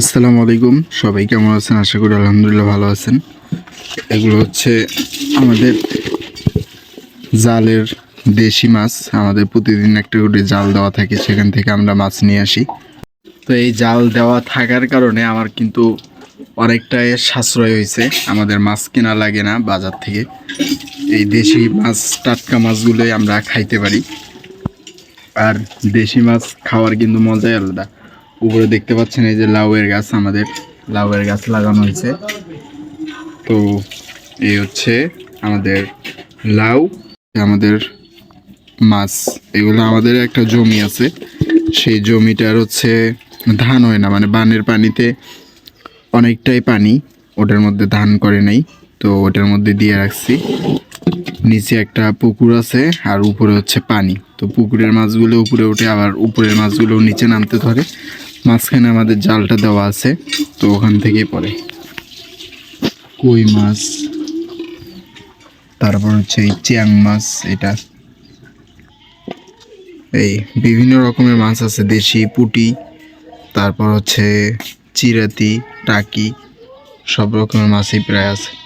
আসসালামু আলাইকুম। সবাই কেমন আছেন? আশা করি আলহামদুলিল্লাহ ভালো আছেন। এগুলো হচ্ছে আমাদের জালের দেশি মাছ। আমাদের প্রতিদিন একটা করে জাল দেওয়া থাকে, সেখান থেকে আমরা মাছ নিয়ে আসি। তো এই জাল দেওয়া থাকার কারণে আমার কিন্তু অনেকটাই সাশ্রয় হয়েছে। আমাদের মাছ কেনা লাগে না বাজার থেকে। এই দেশি মাছ, টাটকা মাছগুলোই আমরা খাইতে পারি। আর দেশি মাছ খাওয়ার কিন্তু মজাই আলাদা। উপরে দেখতে পাচ্ছেন এই যে লাউয়ের গাছ আমাদের, লাউয়ের গাছ লাগানো হয়েছে। তো এই হচ্ছে আমাদের লাউ আমাদের মাছ, এগুলো আমাদের একটা জমি আছে। সেই জমিটার হচ্ছে ধান হয় না মানে বানের পানিতে অনেকটাই পানি ওটার মধ্যে ধান করে নাই। তো ওটার মধ্যে দিয়ে রাখছি। নিচে একটা পুকুর আছে আর উপরে হচ্ছে পানি। তো পুকুরের মাছগুলো উপরে উঠে আবার উপরের মাছগুলো নিচে নামতে ধরে। মাঝখানে আমাদের জালটা দেওয়া আছে, তো ওখান থেকেই পড়ে। কই মাছ? তারপর হচ্ছে এই চিয়াং মাছ, এটা। এই বিভিন্ন রকমের মাছ আছে, দেশি, পুটি, তারপর হচ্ছে চিরাতি, টাকি, সব রকমের মাছই প্রায় আছে।